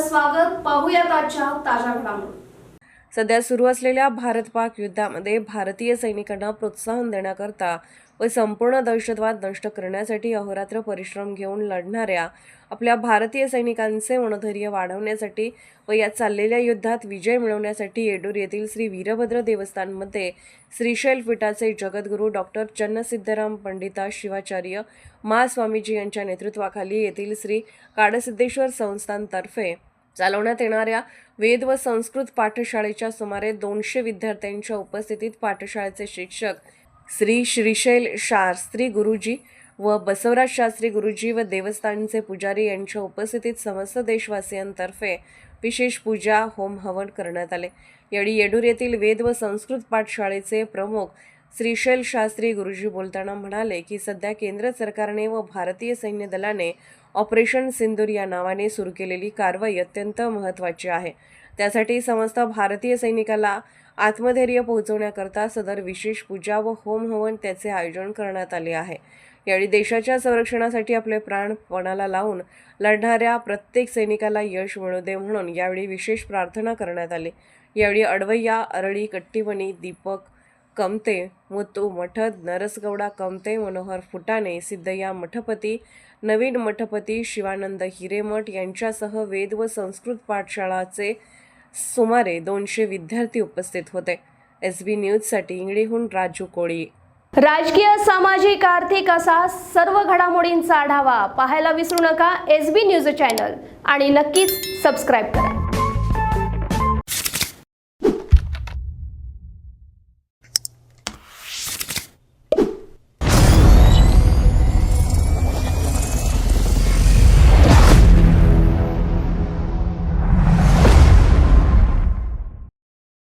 स्वागत पाहूयात आजच्या ताज्या घडामोडी. सध्या सुरू असलेल्या भारत पाक युद्धामध्ये भारतीय सैनिकांना प्रोत्साहन देण्याकरता व संपूर्ण दहशतवाद नष्ट करण्यासाठी अहोरात्र परिश्रम घेऊन लढणाऱ्या आपल्या भारतीय सैनिकांचे मनोधैर्य वाढवण्यासाठी व या चाललेल्या युद्धात विजय मिळवण्यासाठी येडूर येथील श्री वीरभद्र देवस्थानमध्ये श्रीशैल पीठाचे जगद्गुरू डॉक्टर चन्नसिद्धराम पंडिता शिवाचार्य महास्वामीजी यांच्या नेतृत्वाखाली येथील श्री काडसिद्धेश्वर संस्थानतर्फे चालवण्यात येणाऱ्या वेद व संस्कृत पाठशाळेच्या सुमारे दोनशे विद्यार्थ्यांच्या उपस्थितीत पाठशाळेचे शिक्षक श्री श्रीशैल शास्त्री गुरुजी व बसवराज शास्त्री गुरुजी व देवस्थानचे पुजारी यांच्या उपस्थितीत समस्त देशवासियांतर्फे विशेष पूजा होम हवन करण्यात आले. यावेळी येडूर येथील वेद व संस्कृत पाठशाळेचे प्रमुख श्रीशैल शास्त्री गुरुजी बोलताना म्हणाले की सध्या केंद्र सरकारने व भारतीय सैन्य दलाने ऑपरेशन सिंदूर या नावाने सुरू केलेली कारवाई अत्यंत महत्त्वाची आहे. त्यासाठी समस्त भारतीय सैनिकाला आत्मधैर्य पोहोचवण्याकरता सदर विशेष पूजा व होम हवन त्याचे आयोजन करण्यात आले आहे. यावेळी देशाच्या संरक्षणासाठी आपले प्राण पणाला लावून लढणाऱ्या प्रत्येक सैनिकाला यश मिळू दे म्हणून यावेळी विशेष प्रार्थना करण्यात आली. यावेळी अडवय्या अरळी कट्टीवणी दीपक कमते मुत्तू मठद नरसगौडा कमते मनोहर फुटाणे सिद्धय्या मठपती नवीन मठपती शिवानंद हिरेमठ यांच्यासह वेद व संस्कृत पाठशाळाचे सुमारे दोनशे विद्यार्थी उपस्थित होते. एस बी न्यूजसाठी इंगळीहून राजू कोळी. राजकीय सामाजिक आर्थिक असा सर्व घडामोडींचा आढावा पाहायला विसरू नका एस बी न्यूज चॅनल आणि नक्कीच सबस्क्राईब करा.